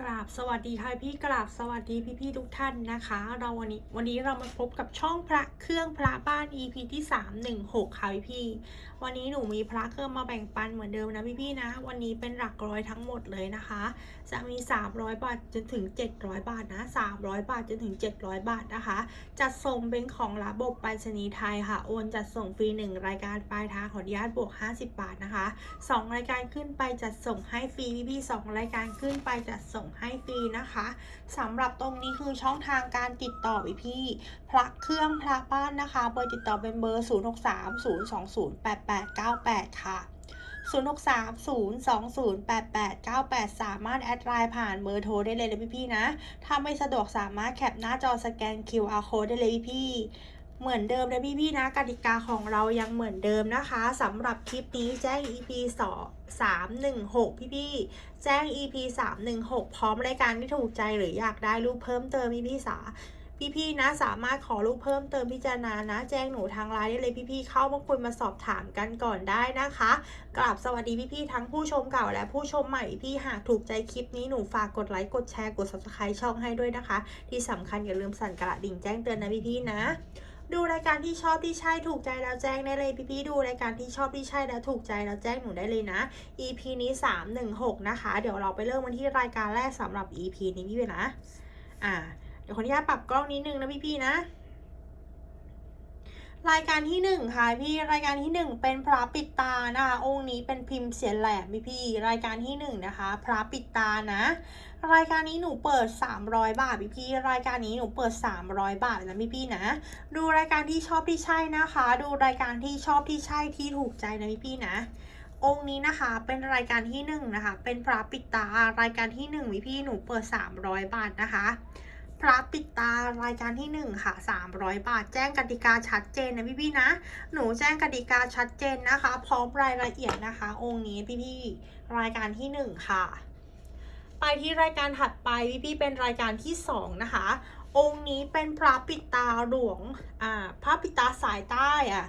กราบสวัสดีค่ะพี่กราบสวัสดีพี่พี่ๆทุกท่านนะคะ เราวันนี้วันนี้เรามาพบกับช่องพระเครื่องพระบ้าน EP ที่316ค่ะพี่พี่วันนี้หนูมีพระเครื่องมาแบ่งปันเหมือนเดิมนะพี่พี่ๆนะ วันนี้เป็นหลักร้อยทั้งหมดเลยนะคะ จะมี 300 บาทจนถึง 700 บาทนะ 300 บาทจนถึง 700 บาทนะคะ จัดส่งเป็นของระบบไปรษณีย์ไทยค่ะโอนจัดส่งฟรี1รายการปลายทางขออนุญาตบวก 50 บาทนะคะ 2 รายการขึ้นไปจัดส่งให้ฟรีพี่พี่ๆสองรายการขึ้นไปจัดส่งให้ฟรีนะคะสำหรับตรงนี้คือช่องทางการติดต่อพี่พี่พระเครื่องพระบ้านนะคะ เบอร์ติดต่อเป็นเบอร์ 0 6 3 0 2 0 8 8 9 8 ค่ะ0 6 3 0 2 0 8 8 9 8 สามารถแอดไลน์ผ่านเบอร์โทรได้เลยนะพี่พี่ๆนะ ถ้าไม่สะดวกสามารถแคปหน้าจอสแกน QR code ได้เลยพี่พี่ๆ เหมือนเดิมนะพี่ๆนะกติกาของเรายังเหมือนเดิมนะคะสำหรับคลิปนี้แจ้ง EP 2 316พี่พี่ๆแจ้ง EP 316พร้อมรายการที่ถูกใจหรืออยากได้รูปเพิ่มเติมพี่พี่ๆสาพี่ๆนะสามารถขอรูปเพิ่มเติมพิจารณานะ แจ้งหนูทางไลน์ได้เลยพี่ๆเข้ามาคุยมาสอบถามกันก่อนได้นะคะกราบสวัสดีพี่ๆทั้งผู้ชมเก่าและผู้ชมใหม่พี่หากถูกใจคลิปนี้หนูฝากกดไลค์กดแชร์กด subscribe ช่องให้ด้วยนะคะ ที่สำคัญอย่าลืมสั่นกระดิ่งแจ้งเตือนนะพี่ๆนะ ดูรายการที่ชอบที่ใช่ถูกใจแล้วแจ้งได้เลยพี่ๆดูรายการที่ชอบที่ใช่แล้วถูกใจแล้วแจ้งหนูได้เลยนะ EP นี้ 316 นะคะ เดี๋ยวเราไปเริ่มกันที่รายการแรกสำหรับ EP นี้พี่ๆนะ อ่า เดี๋ยวขออนุญาตปรับกล้องนิดนึงนะพี่ๆนะ รายการที่หนึ่งค่ะพี่รายการที่หนึ่งเป็นพระปิดตานะคะองค์นี้เป็นพิมพ์เสียนแหลมพี่พี่รายการที่หนึ่งนะคะ พระปิดตานะ รายการนี้หนูเปิด 300 บาทพี่พี่รายการนี้หนูเปิด 300 บาทนะพี่พี่นะ ดูรายการที่ชอบที่ใช่นะคะ ดูรายการที่ชอบที่ใช่ที่ถูกใจนะพี่พี่นะองค์นี้นะคะเป็นรายการที่หนึ่งนะคะเป็นพระปิดตารายการที่หนึ่งพี่พี่หนูเปิด 300 บาทนะคะ พระปิดตารายการที่หนึ่งค่ะ 300 บาท แจ้งกติกาชัดเจนนะพี่พี่ๆนะ หนูแจ้งกติกาชัดเจนนะคะ พร้อมรายละเอียดนะคะ องค์นี้พี่พี่ๆรายการที่หนึ่งค่ะ ไปที่รายการถัดไปพี่พี่ๆเป็นรายการที่สองนะคะ องค์นี้เป็นพระปิดตาหลวงอ่าพระปิดตาสายใต้อะ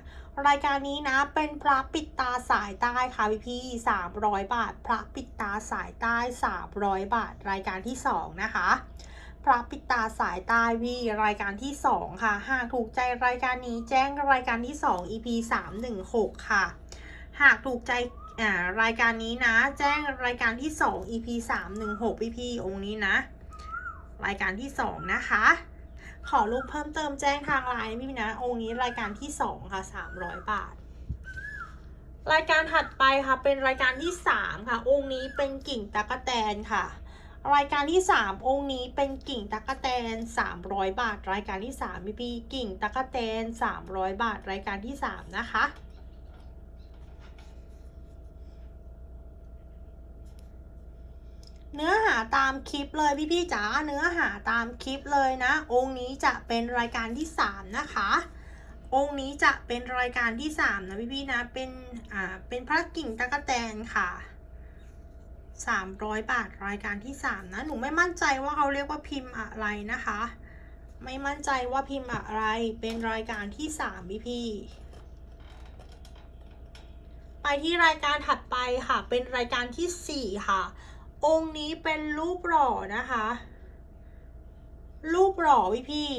รายการนี้นะเป็นพระปิดตาสายใต้ค่ะพี่พี่สามร้อยบาท พระปิดตาสายใต้สามร้อยบาท รายการที่สองนะคะ พระปิตาสายใต้พี่รายการที่สองค่ะ หากถูกใจรายการนี้แจ้งรายการที่สอง EP สามหนึ่งหกค่ะ หากถูกใจอ่ารายการนี้นะ แจ้งรายการที่สอง EP สามหนึ่งหกพี่พี่องค์นี้นะ รายการที่สองนะคะ ขอรูปเพิ่มเติมแจ้งทางไลน์พี่นะ องค์นี้รายการที่สองค่ะสามร้อยบาท รายการถัดไปค่ะเป็นรายการที่สามค่ะ องค์นี้เป็นกิ่งตะกะแตนค่ะ รายการที่ 3 องค์นี้เป็นกิ่งตะกะแตน 300 บาท รายการที่3พี่พี่กิ่งตะกะแตน 300 บาท รายการที่ 3 นะคะ เนื้อหาตามคลิปเลยพี่พี่ๆจ๋าเนื้อหาตามคลิปเลยนะ องค์นี้จะเป็นรายการที่ 3 นะคะ องค์นี้จะเป็นรายการที่ 3 นะพี่พี่ๆนะเป็นอ่าเป็นพระกิ่งตะกะแตนค่ะ 300 บาทรายการที่ 3 นะ หนูไม่มั่นใจว่าเขาเรียกว่าพิมพ์อะไรนะคะ ไม่มั่นใจว่าพิมพ์อะไรเป็นรายการที่ 3 พี่พี่ไปที่รายการถัดไปค่ะ เป็นรายการที่ 4 ค่ะ องค์นี้เป็นรูปหล่อนะคะ รูปหล่อพี่พี่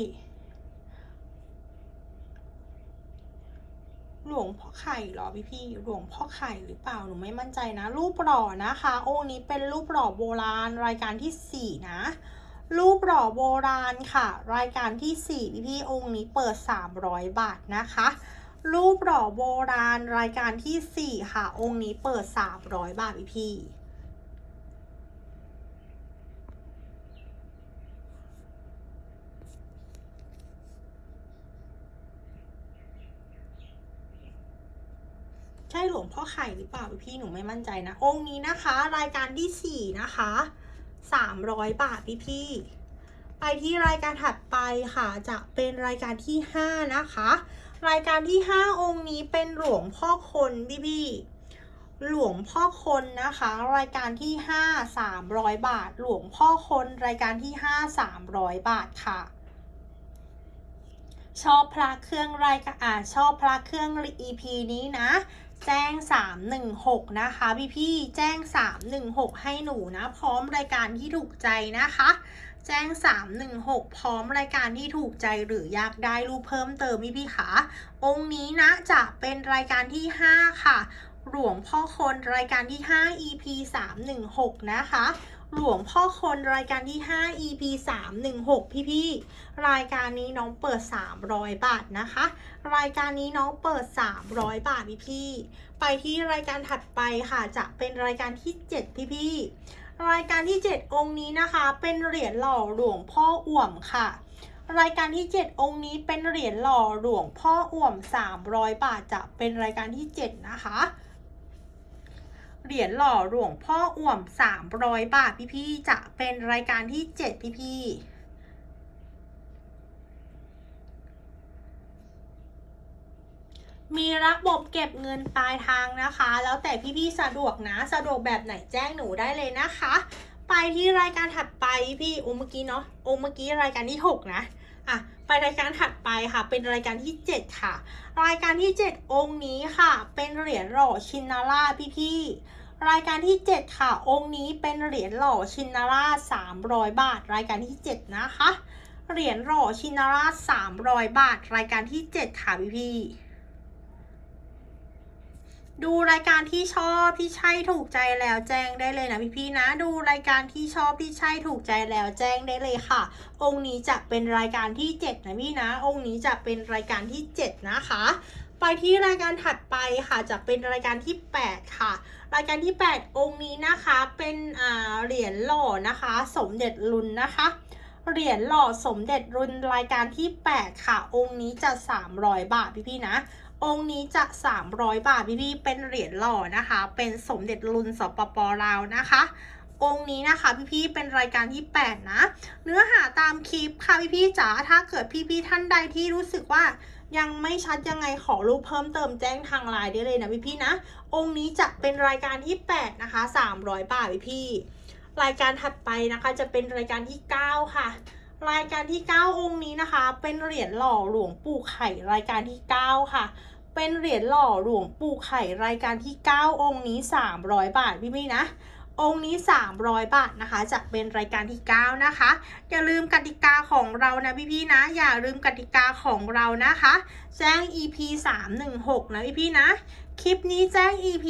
หลวงพ่อไข่เหรอพี่พี่หลวงพ่อไข่หรือเปล่าหนูไม่มั่นใจนะ รูปหล่อนะคะองค์นี้เป็นรูปหล่อโบราณรายการที่สี่นะ รูปหล่อโบราณค่ะ รายการที่สี่พี่พี่องค์นี้เปิดสามร้อยบาทนะคะ รูปหล่อโบราณรายการที่สี่ค่ะ องค์นี้เปิดสามร้อยบาทพี่พี่ ใช่หลวงพ่อไข่หรือเปล่าพี่หนูไม่มั่นใจนะ องค์นี้นะคะ รายการที่สี่นะคะสามร้อยบาทพี่พี่ไปที่รายการถัดไปค่ะจะเป็นรายการที่ห้านะคะ รายการที่ห้าองค์นี้เป็นหลวงพ่อคนพี่พี่หลวงพ่อคนนะคะ รายการที่ห้าสามร้อยบาท หลวงพ่อคนรายการที่ห้าสามร้อยบาทค่ะชอบพระเครื่องรายการอ่าชอบพระเครื่อง EP นี้นะ แจ้ง 316 นะคะ พี่พี่แจ้ง 316 ให้หนูนะ พร้อมรายการที่ถูกใจนะคะ แจ้ง 316 พร้อมรายการที่ถูกใจหรืออยากได้รูปเพิ่มเติมพี่พี่ขาองค์นี้นะจะเป็นรายการที่ 5 ค่ะ หลวงพ่อคนรายการที่ 5 EP 316 นะคะ หลวงพ่อคนรายการที่ 5 EP 316 พี่พี่รายการนี้น้องเปิด 300 บาทนะคะ รายการนี้น้องเปิด 300 บาทพี่พี่ไปที่รายการถัดไปค่ะจะเป็นรายการที่ 7 พี่พี่รายการที่ 7 องค์นี้นะคะ เป็นเหรียญหล่อหลวงพ่ออ่วมค่ะรายการที่ 7 องค์นี้เป็นเหรียญหล่อหลวงพ่ออ่วม 300 บาทจะเป็นรายการที่ 7 นะคะ เหรียญหล่อหลวงพ่ออ่วม 300 บาทพี่ๆจะเป็นรายการที่ 7 พี่ๆมีระบบเก็บเงินปลายทางนะคะ แล้วแต่พี่ๆสะดวกนะสะดวกแบบไหนแจ้งหนูได้เลยนะคะ ไปที่รายการถัดไปพี่โอเมื่อกี้เนาะโอเมื่อกี้รายการที่ 6 นะ อะไปรายการถัดไปค่ะ เป็นรายการที่ 7 ค่ะ รายการที่ 7 องค์นี้ค่ะ เป็นเหรียญหล่อชินนาราพี่ๆรายการที่ 7 ค่ะ องค์นี้เป็นเหรียญหล่อชินนารา300บาท รายการที่ 7 นะคะ เหรียญหล่อชินนารา300บาท รายการที่ 7 ค่ะพี่ๆ ดูรายการที่ชอบที่ใช่ถูกใจแล้วแจ้งได้เลยนะพี่ๆนะ ดูรายการที่ชอบที่ใช่ถูกใจแล้วแจ้งได้เลยค่ะ องค์นี้จะเป็นรายการที่ 7 นะพี่นะ องค์นี้จะเป็นรายการที่ 7 นะคะ ไปที่รายการถัดไปค่ะจะเป็นรายการที่ 8 ค่ะ รายการที่ 8 องค์นี้นะคะเป็นอ่าเหรียญหล่อนะคะ สมเด็จรุนนะคะเหรียญหล่อสมเด็จรุนรายการที่ 8 ค่ะ องค์นี้จะ 300 บาทพี่ๆนะ องค์นี้จะ 300 บาทพี่ๆเป็นเหรียญหล่อนะคะ เป็นสมเด็จรุนสปปลาวนะคะองค์นี้นะคะพี่ๆเป็นรายการที่ 8 นะ เนื้อหาตามคลิปค่ะพี่ๆจ๋าถ้าเกิดพี่ๆท่านใดที่รู้สึกว่ายังไม่ชัดยังไงขอรูปเพิ่มเติมแจ้งทางไลน์ได้เลยนะพี่ๆนะ องค์นี้จะเป็นรายการที่ 8 นะคะ 300 บาทพี่ๆรายการถัดไปนะคะจะเป็นรายการที่ 9 ค่ะ รายการที่ 9 องค์นี้นะคะ เป็นเหรียญหล่อหลวงปู่ไข่รายการที่ 9 ค่ะ เป็นเหรียญหล่อหลวงปู่ไข่รายการที่ 9 องค์นี้ 300 บาทพี่พี่นะองค์นี้ 300 บาทนะคะจะเป็นรายการที่ 9 นะคะ อย่าลืมกติกาของเรานะพี่พี่ๆนะ อย่าลืมกติกาของเรานะคะ แจ้ง EP 316 นะพี่พี่ๆนะ คลิปนี้แจ้ง EP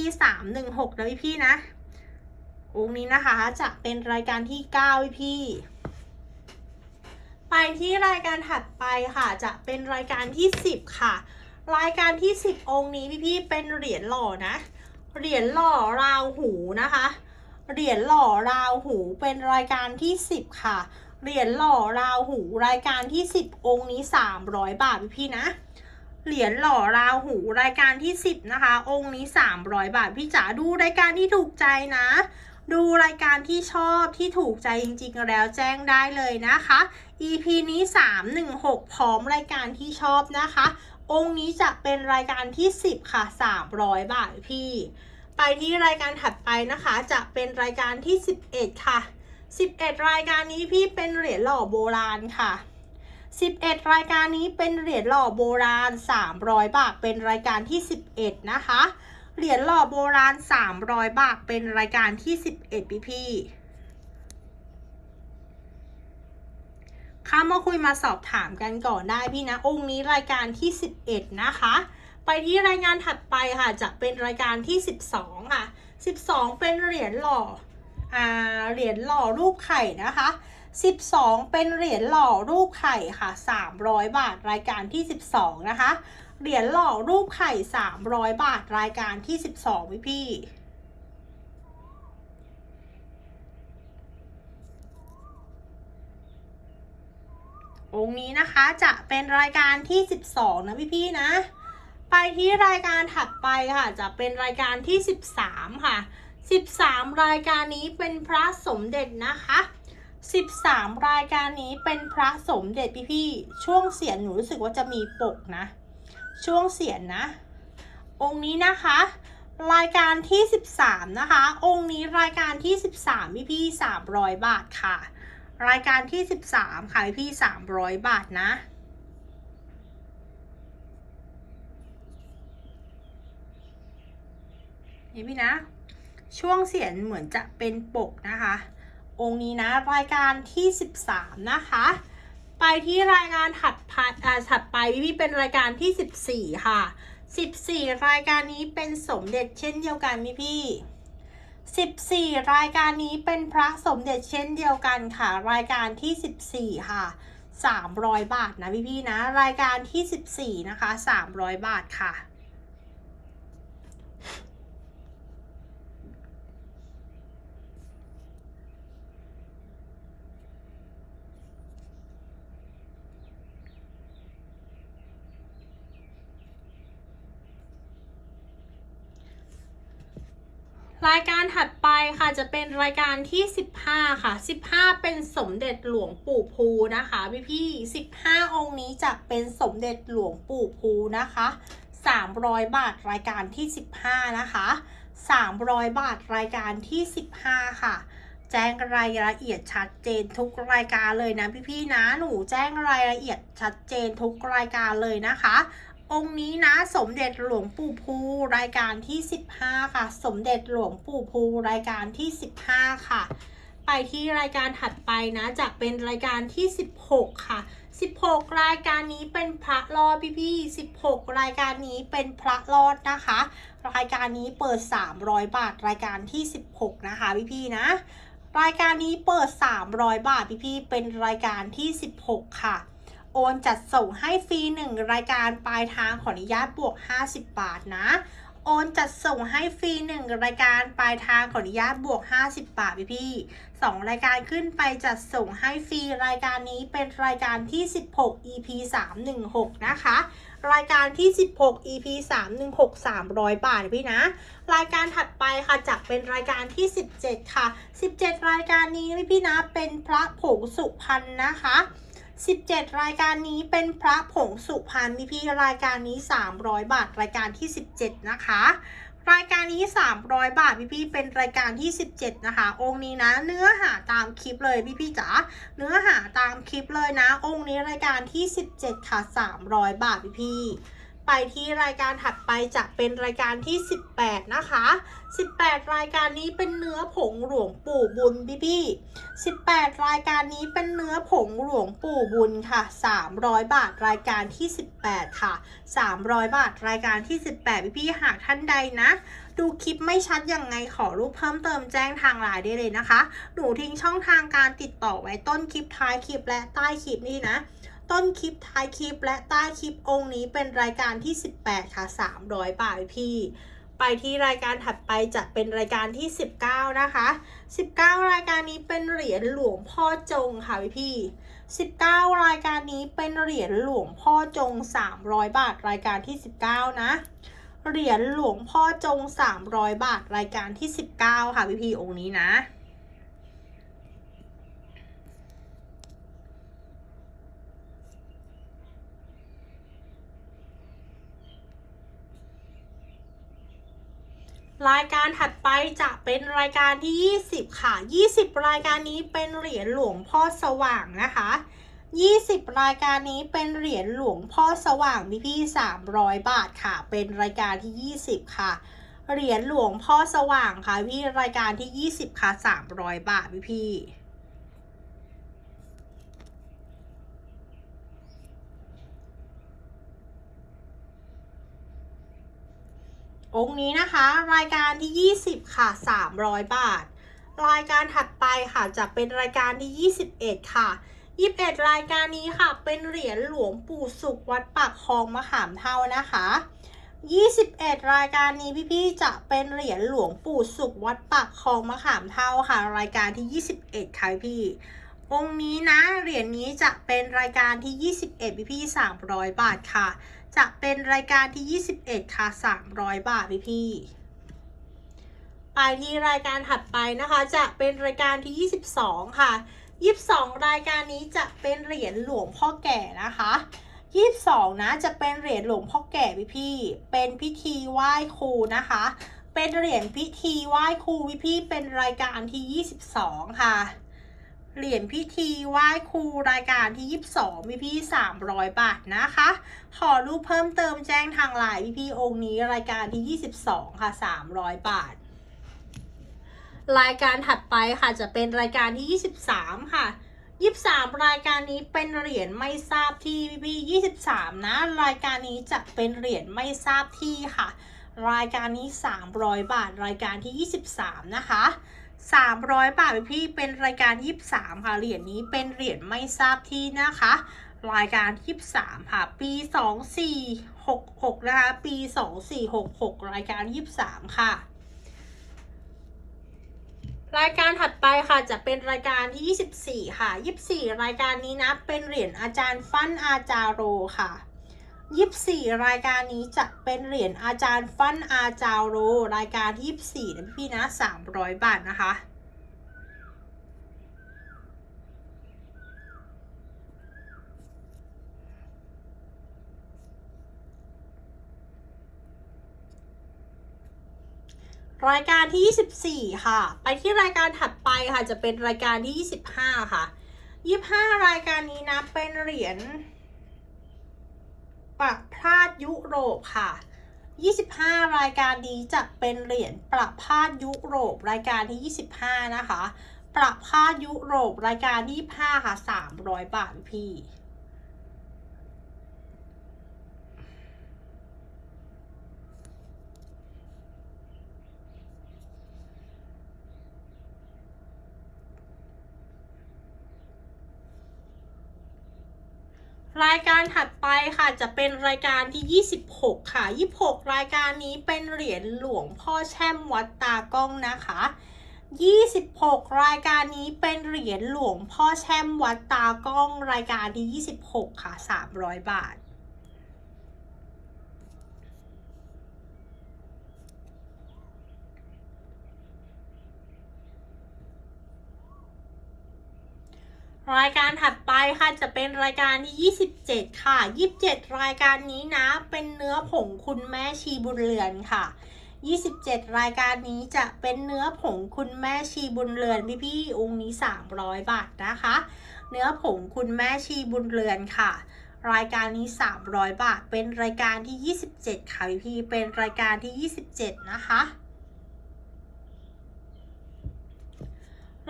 316 นะพี่พี่ๆนะ องค์นี้นะคะจะเป็นรายการที่ 9 พี่พี่ๆ ไปที่รายการถัดไปค่ะจะเป็นรายการที่ 10 ค่ะ รายการที่ 10 องค์นี้พี่ๆเป็นเหรียญหล่อนะ เหรียญหล่อราวหูนะคะ เหรียญหล่อราวหูเป็นรายการที่ 10 ค่ะ เหรียญหล่อราวหูรายการที่ 10 องค์นี้ 300 บาทพี่ๆนะ เหรียญหล่อราวหูรายการที่ 10 นะคะ องค์นี้ 300 บาทพี่จ๋าดูรายการที่ถูกใจนะ ดูรายการที่ชอบที่ถูกใจจริงๆ แล้วแจ้งได้เลยนะคะ EP นี้ 316 พร้อมรายการที่ชอบนะคะ องค์นี้จะเป็นรายการที่ 10 ค่ะ 300 บาทพี่ ไปที่รายการถัดไปนะคะ จะเป็นรายการที่ 11 ค่ะ 11 รายการนี้พี่เป็นเหรียญหล่อโบราณค่ะ11 รายการนี้เป็นเหรียญหล่อโบราณ 300 บาท เป็นรายการที่ 11 นะคะ เหรียญหล่อโบราณ 300 บาท เป็นรายการที่ 11 พี่พี่ข้ามาคุยมาสอบถามกันก่อนได้พี่นะ องค์นี้รายการที่ 11 นะคะ ไปที่รายงานถัดไปค่ะ จะเป็นรายการที่ 12 ค่ะ 12 เป็นเหรียญหล่ออ่าเหรียญหล่อรูปไข่นะคะ 12 เป็นเหรียญหล่อรูปไข่ค่ะ 300 บาท รายการที่ 12 นะคะ เหรียญหล่อรูปไข่300บาทรายการที่12พี่พี่องค์นี้นะคะจะเป็นรายการที่ 12 นะพี่ๆนะ ไปที่รายการถัดไปค่ะ จะเป็นรายการที่ 13 ค่ะ 13 รายการนี้เป็นพระสมเด็จนะคะ 13 รายการนี้เป็นพระสมเด็จพี่ๆช่วงเสียนหนูรู้สึกว่าจะมีปกนะ ช่วงเสียนนะ องค์นี้นะคะ รายการที่ 13 นะคะ องค์นี้รายการที่ 13พี่พี่300 บาทค่ะ รายการที่ 13 ค่ะพี่ๆ300 บาทนะไปนี่พี่นะ ช่วงเสียงเหมือนจะเป็นปกนะคะ องค์นี้นะ รายการที่ 13 นะคะ ไปที่รายการถัดพัดอ่าถัดไปพี่เป็นรายการที่ 14 ค่ะ 14 รายการนี้เป็นสมเด็จเช่นเดียวกันพี่พี่14 รายการนี้เป็นพระสมเด็จเช่นเดียวกันค่ะ รายการที่ 14 ค่ะ 300 บาทนะพี่พี่นะ รายการที่ 14 นะคะ 300 บาทค่ะ รายการถัดไปค่ะจะเป็นรายการที่ 15 ค่ะ 15 เป็นสมเด็จหลวงปู่ภูนะคะพี่พี่15 องค์นี้จะเป็นสมเด็จหลวงปู่ภูนะคะ 300 บาทรายการที่ 15 นะคะ 300 บาทรายการที่ 15 ค่ะ แจ้งรายละเอียดชัดเจนทุกรายการเลยนะพี่ๆนะหนูแจ้งรายละเอียดชัดเจนทุกรายการเลยนะคะ องค์นี้นะสมเด็จหลวงปู่ภูรายการที่ 15 ค่ะ สมเด็จหลวงปู่ภูรายการที่ 15 ค่ะ ไปที่รายการถัดไปนะจะเป็นรายการที่ 16 ค่ะ 16 รายการนี้เป็นพระรอดพี่พี่ๆ16 รายการนี้เป็นพระรอดนะคะ รายการนี้เปิด 300 บาทรายการที่ 16 นะคะพี่พี่ๆนะ รายการนี้เปิด 300 บาทพี่พี่ๆเป็นรายการที่ 16 ค่ะ โอนจัดส่งให้ฟรี1 รายการปลายทางขออนุญาตบวก 50 บาทนะโอนจัดส่งให้ฟรี1รายการปลายทางขออนุญาตบวก 50 บาทพี่พี่ๆสองรายการขึ้นไปจัดส่งให้ฟรีรายการนี้เป็นรายการที่ 16 EP 316 นะคะ รายการที่ 16 EP 316 300 บาทพี่นะ รายการถัดไปค่ะจะเป็นรายการที่ 17 ค่ะ 17 รายการนี้พี่พี่ๆนะเป็นพระผงสุพรรณนะคะ 17 รายการนี้เป็นพระผงสุพรรณพี่พี่รายการนี้ 300 บาท รายการที่ 17 นะคะ รายการนี้ 300 บาทพี่พี่ๆเป็นรายการที่ 17 นะคะ องค์นี้นะ เนื้อหาตามคลิปเลยพี่พี่ๆจ๋าเนื้อหาตามคลิปเลยนะ องค์นี้รายการที่ 17 ค่ะ 300 บาทพี่พี่ๆ ไปที่รายการถัดไปจะเป็นรายการที่ 18 นะคะ 18 รายการนี้เป็นเนื้อผงหลวงปู่บุญพี่พี่18 รายการนี้เป็นเนื้อผงหลวงปู่บุญค่ะ 300 บาทรายการที่ 18 ค่ะ 300 บาทรายการที่ 18 พี่พี่หากท่านใดนะ ดูคลิปไม่ชัดยังไงขอรูปเพิ่มเติมแจ้งทางไลน์ได้เลยนะคะ หนูทิ้งช่องทางการติดต่อไว้ต้นคลิปท้ายคลิปและใต้คลิปนี่นะ ต้นคลิปท้ายคลิปและใต้คลิปองค์นี้เป็นรายการที่ 18 ค่ะ 300 บาทพี่ ไปที่รายการถัดไปจะเป็นรายการที่ 19 นะคะ 19 รายการนี้เป็นเหรียญหลวงพ่อจงค่ะพี่พี่19 รายการนี้เป็นเหรียญหลวงพ่อจง 300 บาทรายการที่ 19 นะเหรียญหลวงพ่อจง 300 บาทรายการที่ 19 ค่ะพี่พี่องค์นี้นะ รายการถัดไปจะเป็นรายการที่ 20 ค่ะ 20 รายการนี้เป็นเหรียญหลวงพ่อสว่างนะคะ 20 รายการนี้เป็นเหรียญหลวงพ่อสว่างพี่พี่300 บาทค่ะ เป็นรายการที่ 20 ค่ะ เหรียญหลวงพ่อสว่างค่ะพี่รายการที่ 20 ค่ะ 300 บาทพี่พี่ องค์นี้นะคะ รายการที่ 20 ค่ะ 300 บาท รายการถัดไปค่ะจะเป็นรายการที่ 21 ค่ะ 21 รายการนี้ค่ะ เป็นเหรียญหลวงปู่สุขวัดปากคลองมะขามเท่านะคะ 21 รายการนี้พี่ๆจะเป็นเหรียญหลวงปู่สุขวัดปากคลองมะขามเท่าค่ะ รายการที่ 21 ค่ะพี่ องค์นี้นะ เหรียญนี้จะเป็นรายการที่ 21พี่พี่300 บาทค่ะ จะเป็นรายการที่ 21 ค่ะ 300 บาทพี่พี่ไปที่รายการถัดไปนะคะ จะเป็นรายการที่ 22 ค่ะ 22 รายการนี้จะเป็นเหรียญหลวงพ่อแก่นะคะ22นะจะเป็นเหรียญหลวงพ่อแก่พี่พี่เป็นพิธีไหว้ครูนะคะ เป็นเหรียญพิธีไหว้ครูพี่พี่เป็นรายการที่ 22 ค่ะ เหรียญพิธีไหว้ครูรายการที่ 22พี่พี่ 300 บาทนะคะ ขอรูปเพิ่มเติมแจ้งทางไลน์พี่พี่องค์นี้รายการที่ 22 ค่ะ 300 บาท รายการถัดไปค่ะจะเป็นรายการที่ 23 ค่ะ 23 รายการนี้เป็นเหรียญไม่ทราบที่พี่พี่23 นะ รายการนี้จะเป็นเหรียญไม่ทราบที่ค่ะ รายการนี้ 300 บาท รายการที่ 23 นะคะ 300 บาทพี่เป็นรายการ 23 ค่ะ เหรียญนี้เป็นเหรียญไม่ทราบที่นะคะ รายการ 23 ค่ะ ปี 2466 นะคะ ปี 2466 รายการ 23 ค่ะ รายการถัดไปค่ะจะเป็นรายการที่ 24 ค่ะ 24 รายการนี้นะ เป็นเหรียญอาจารย์ฟันอาจารโรค่ะ 24รายการนี้จะเป็นเหรียญอาจารย์ฟันอาจารโร รายการที่24นะพี่นะ300บาทนะคะ รายการที่ 24 ค่ะ ไปที่รายการถัดไปค่ะ จะเป็นรายการที่ 25 ค่ะ 25 รายการนี้นะ เป็นเหรียญ ประพาสยุโรปค่ะ 25 รายการนี้จะเป็นเหรียญประพาสยุโรปรายการที่ 25 นะคะ ประพาสยุโรปรายการที่25ค่ะ 300 บาทพี่ รายการถัดไปค่ะจะเป็นรายการที่ 26 ค่ะ 26 รายการนี้เป็นเหรียญหลวงพ่อแช่มวัดตากล้องนะคะ 26 รายการนี้เป็นเหรียญหลวงพ่อแช่มวัดตากล้องรายการที่ 26 ค่ะ 300 บาท รายการถัดไปค่ะจะเป็นรายการที่ 27 ค่ะ 27 รายการนี้นะเป็นเนื้อผงคุณแม่ชีบุญเรือนค่ะ 27 รายการนี้จะเป็นเนื้อผงคุณแม่ชีบุญเรือนพี่พี่องค์นี้ 300 บาทนะคะ เนื้อผงคุณแม่ชีบุญเรือนค่ะ รายการนี้ 300 บาท เป็นรายการที่ 27 ค่ะพี่พี่เป็นรายการที่ 27 นะคะ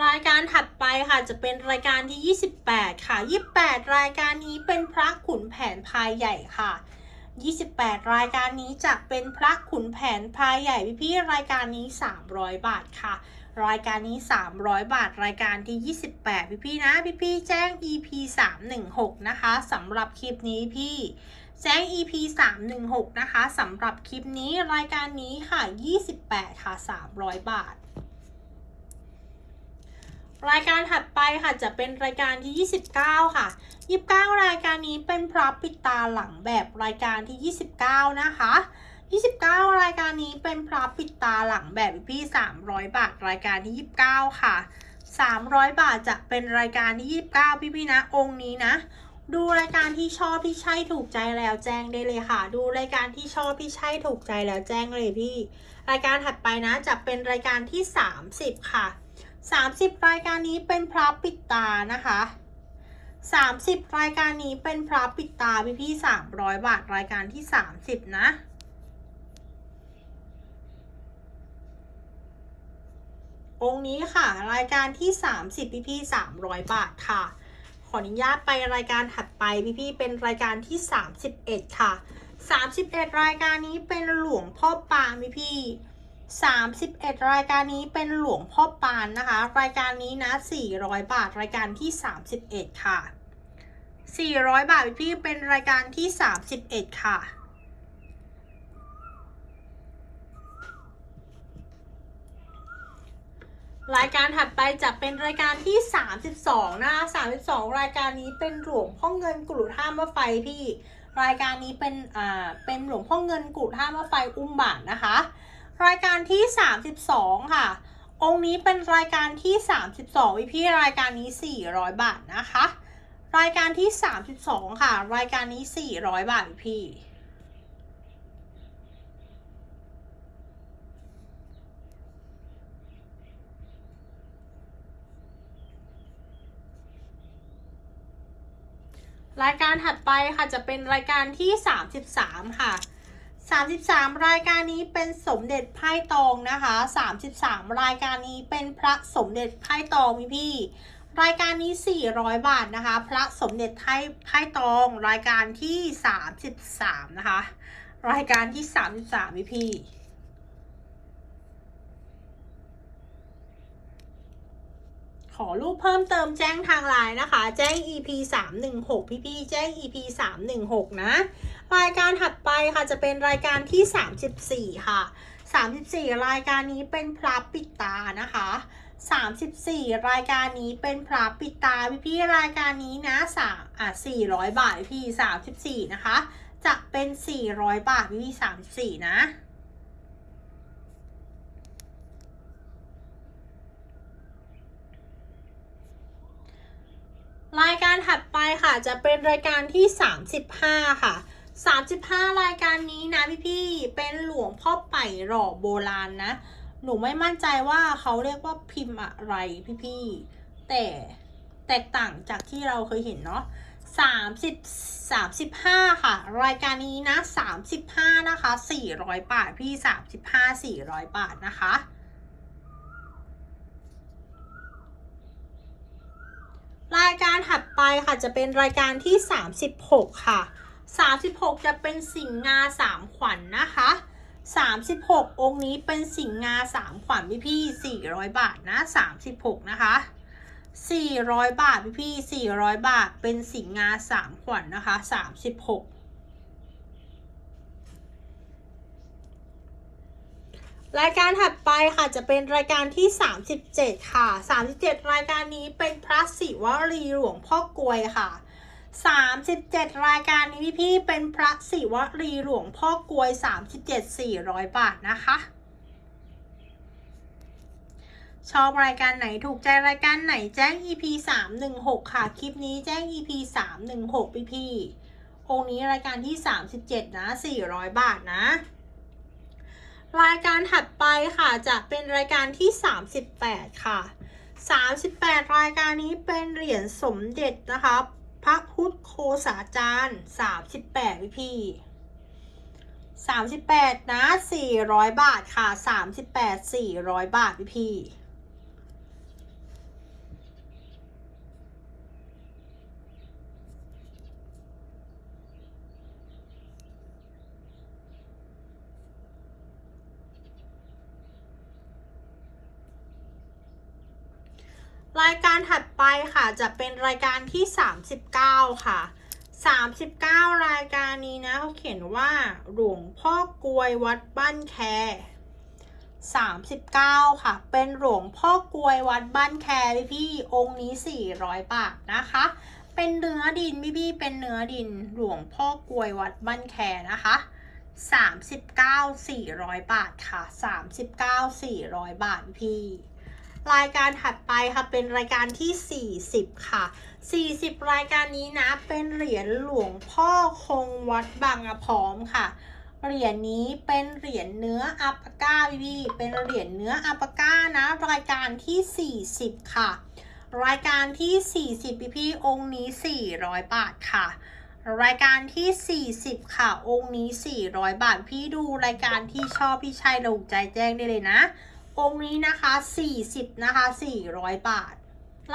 รายการถัดไปค่ะจะเป็นรายการที่ 28 ค่ะ 28 รายการนี้เป็นพระขุนแผนพายใหญ่ค่ะ 28 รายการนี้จะเป็นพระขุนแผนพายใหญ่พี่พี่รายการนี้ 300 บาทค่ะ รายการนี้ 300 บาท รายการที่ 28 พี่พี่นะพี่พี่แจ้ง EP 316 นะคะสำหรับคลิปนี้พี่แจ้ง EP 316 นะคะสำหรับคลิปนี้รายการนี้ค่ะ 28 ค่ะ 300 บาท รายการถัดไปค่ะจะเป็นรายการที่ 29 ค่ะ 29 รายการนี้เป็นพระปิดตาหลังแบบรายการที่ 29 นะคะ 29 รายการนี้เป็นพระปิดตาหลังแบบพี่ 300 บาทรายการที่ 29 ค่ะ 300 บาทจะเป็นรายการที่ 29 พี่พี่ๆนะองค์นี้นะ ดูรายการที่ชอบที่ใช่ถูกใจแล้วแจ้งได้เลยค่ะ ดูรายการที่ชอบที่ใช่ถูกใจแล้วแจ้งเลยพี่ รายการถัดไปนะจะเป็นรายการที่ 30 ค่ะ 30 รายการนี้เป็นพระปิดตานะคะ30 รายการนี้เป็นพระปิดตาพี่พี่ๆ300บาทรายการที่ 30 นะองค์นี้ค่ะ รายการที่ 30 พี่พี่ๆ300บาทค่ะ ขออนุญาตไปรายการถัดไปพี่พี่เป็นรายการที่ 31 ค่ะ 31 รายการนี้เป็นหลวงพ่อปานพี่พี่ 31 รายการนี้เป็นหลวงพ่อปานนะคะ รายการนี้นะ 400 บาทรายการที่ 31 ค่ะ 400 บาทพี่เป็นรายการที่ 31 ค่ะ รายการถัดไปจะเป็นรายการที่ 32 นะคะ 32 รายการนี้เป็นหลวงพ่อเงินกรุท่ามะไฟพี่ รายการนี้เป็นอ่าเป็นหลวงพ่อเงินกรุท่ามะไฟอุ้มบาทนะคะ รายการที่ 32 ค่ะ องค์นี้เป็นรายการที่ 32พี่พี่รายการนี้ 400 บาทนะคะ รายการที่ 32 ค่ะ รายการนี้ 400 บาทพี่รรายการถัดไปค่ะจะเป็นรายการที่ 33 ค่ะ 33 รายการนี้เป็นสมเด็จไพ่ตองนะคะ 33 รายการนี้เป็นพระสมเด็จไพ่ตองพี่พี่ รายการนี้ 400 บาทนะคะ พระสมเด็จไพ่ไพ่ตอง รายการที่ 33 นะคะ รายการที่ 33พี่พี่ขอรูปเพิ่มเติมแจ้งทางไลน์นะคะ แจ้ง EP 316 พี่พี่แจ้ง EP 316 นะ รายการถัดไปค่ะจะเป็นรายการที่ 34 ค่ะ 34 รายการนี้เป็นพระปิดตานะคะ34 รายการนี้เป็นพระปิดตาพี่พี่ๆรายการนี้นะสามอะ400 บาทพี่ 34 นะคะ จะเป็น 400 บาทพี่พี่34 นะรายการถัดไปค่ะจะเป็นรายการที่ 35 ค่ะ 35 รายการนี้นะพี่พี่เป็นหลวงพ่อไป่หล่อโบราณนะ หนูไม่มั่นใจว่าเขาเรียกว่าพิมพ์อะไรพี่พี่แต่แตกต่างจากที่เราเคยเห็นเนาะ30 35 ค่ะ รายการนี้นะ 35 นะคะ 400 บาท พี่ 35 400 บาทนะคะ รายการถัดไปค่ะจะเป็นรายการที่ 36 ค่ะ 36 จะเป็นสิงห์งาสามขวัญนนะคะ36 องค์นี้เป็นสิงห์งาสามขวัญพี่พี่400 บาทนะ 36 นะคะ 400 บาทพี่พี่400 บาทเป็นสิงห์งาสามขวัญนนะคะ 36รายการถัดไปค่ะจะเป็นรายการที่ 37 ค่ะ 37 รายการนี้เป็นพระศิวลีหลวงพ่อกลวยค่ะ 37 รายการนี้พี่เป็นพระศิวลีหลวงพ่อกลวย 37 400 บาทนะคะ ชอบรายการไหนถูกใจรายการไหนแจ้ง EP 316 ค่ะ คลิปนี้แจ้ง EP 316 พี่พี่องค์นี้รายการที่ 37 นะ 400 บาทนะ รายการถัดไปค่ะจะเป็นรายการที่ 38 ค่ะ 38 รายการนี้เป็นเหรียญสมเด็จนะคะ พระพุทธโคสาจารย์สามสิบแปดพี่พี่สามสิบแปดนะสี่ร้อยบาทค่ะสามสิบแปดสี่ร้อยบาทพี่พี่ รายการถัดไปค่ะจะเป็นรายการที่ 39 ค่ะ 39 รายการนี้นะเขาเขียนว่าหลวงพ่อกลวยวัดบ้านแค39 ค่ะ เป็นหลวงพ่อกลวยวัดบ้านแคพี่พี่องค์นี้ 400 บาทนะคะ เป็นเนื้อดินพี่พี่ๆเป็นเนื้อดินหลวงพ่อกลวยวัดบ้านแคนะคะ39 400 บาทค่ะ 39 400 บาทพี่ รายการถัดไปค่ะเป็นรายการที่ 40 ค่ะ 40 รายการนี้นะเป็นเหรียญหลวงพ่อคงวัดบางอะพร้อมค่ะเหรียญนี้เป็นเหรียญเนื้ออัปปาก้าพี่เป็นเหรียญเนื้ออัปปาก้านะ รายการที่ 40 ค่ะ รายการที่ 40 พี่พี่องค์นี้ 400 บาทค่ะ รายการที่ 40 ค่ะ องค์นี้ 400 บาท พี่ดูรายการที่ชอบพี่ชัยลงใจแจ้งได้เลยนะ องค์นี้นะคะ 40 นะคะ 400 บาท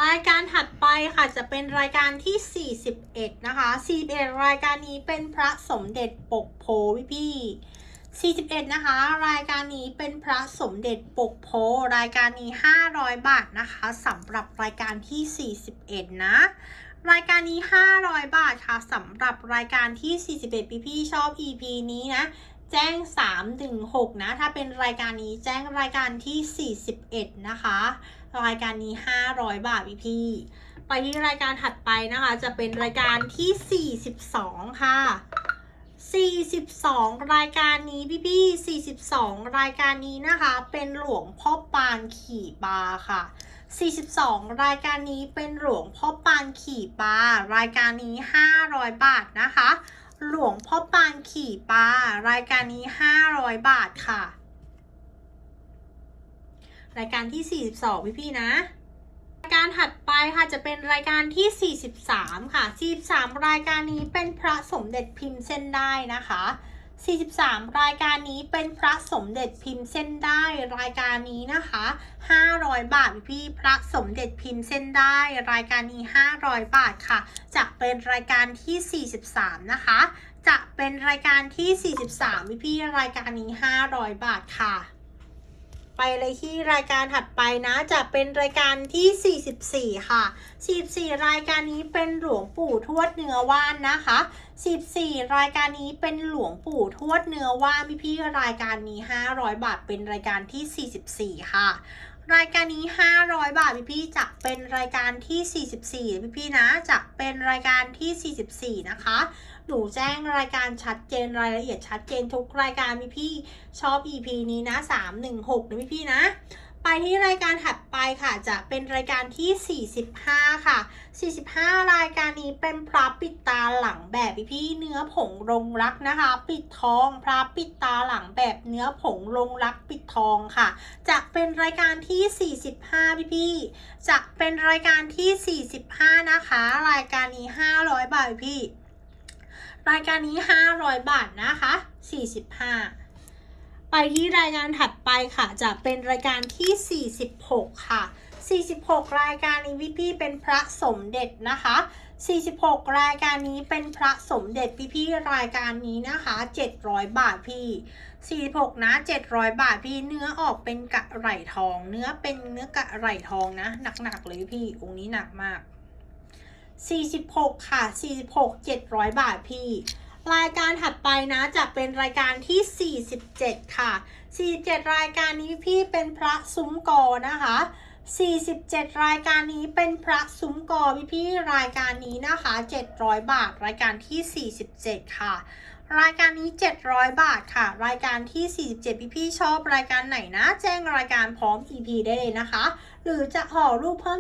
รายการถัดไปค่ะจะเป็นรายการที่ 41 นะคะ 41 รายการนี้เป็นพระสมเด็จปกโพพี่พี่41 นะคะ รายการนี้เป็นพระสมเด็จปกโพรายการนี้ 500 บาทนะคะสำหรับรายการที่ 41 นะ รายการนี้ 500 บาทค่ะสำหรับรายการที่ 41 พี่พี่ๆชอบ EP นี้นะ แจ้ง 3 ถึง 6 นะ ถ้าเป็นรายการนี้แจ้งรายการที่ 41 นะคะ รายการนี้ 500 บาทพี่พี่ไปที่รายการถัดไปนะคะ จะเป็นรายการที่ 42 ค่ะ 42 รายการนี้พี่พี่42 รายการนี้นะคะ เป็นหลวงพ่อปานขี่ปลาค่ะ42 รายการนี้เป็นหลวงพ่อปานขี่ปลารายการนี้ 500 บาทนะคะ หลวงพ่อปานขี่ปลารายการนี้ 500 บาทค่ะ รายการที่ 42 พี่พี่นะ รายการถัดไปค่ะจะเป็นรายการที่ 43 ค่ะ 43 รายการนี้เป็นพระสมเด็จพิมพ์เส้นได้นะคะ 43 รายการนี้เป็นพระสมเด็จพิมพ์เส้นได้รายการนี้นะคะ 500 บาทพี่พระสมเด็จพิมพ์เส้นได้ รายการนี้ 500 บาทค่ะ จะเป็นรายการที่ 43 นะคะ จะเป็นรายการที่ 43พี่พี่รายการนี้ 500 บาทค่ะ ไปเลยที่รายการถัดไปนะ จะเป็นรายการที่ 44 ค่ะ 44 รายการนี้เป็นหลวงปู่ทวดเนื้อว่านนะคะ 14 รายการนี้เป็นหลวงปู่ทวดเนื้อว่านพี่พี่รายการนี้ 500 บาทเป็นรายการที่ 44 ค่ะ รายการนี้ 500 บาทพี่พี่จะเป็นรายการที่ 44พี่พี่นะจะเป็นรายการที่ 44 นะคะ หนูแจ้งรายการชัดเจนรายละเอียดชัดเจนทุกรายการพี่พี่ชอบ EP นี้นะ 316นะพี่พี่นะ ไปที่รายการถัดไปค่ะจะเป็นรายการที่ 45 ค่ะ 45 รายการนี้เป็นพระปิดตาหลังแบบพี่พี่เนื้อผงรงรักนะคะ ปิดทองพระปิดตาหลังแบบเนื้อผงรงรักปิดทองค่ะ จะเป็นรายการที่ 45 พี่พี่จะเป็นรายการที่ 45 นะคะ รายการนี้ 500 บาทพี่ รายการนี้ 500 บาทนะคะ 45 ไปที่รายการถัดไปค่ะ จะเป็นรายการที่ 46 ค่ะ 46 รายการนี้พี่พี่เป็นพระสมเด็จนะคะ 46 รายการนี้เป็นพระสมเด็จพี่พี่รายการนี้นะคะ 700 บาทพี่ 46 นะ 700 บาทพี่เนื้อออกเป็นกะไหล่ทอง เนื้อเป็นเนื้อกะไหล่ทองนะ หนักๆเลยพี่องค์นี้หนักมาก 46 ค่ะ 46 700 บาทพี่ รายการถัดไปนะจะเป็นรายการที่ 47 ค่ะ 47 รายการนี้พี่เป็นพระซุ้มกอนะคะ 47 รายการนี้เป็นพระซุ้มกอพี่พี่รายการนี้นะคะ 700 บาท รายการที่ 47 ค่ะ รายการนี้ 700 บาทค่ะ รายการที่ 47 พี่พี่ชอบรายการไหนนะ แจ้งรายการพร้อม EP ได้เลยนะคะ หรือจะห่อรูปเพิ่ม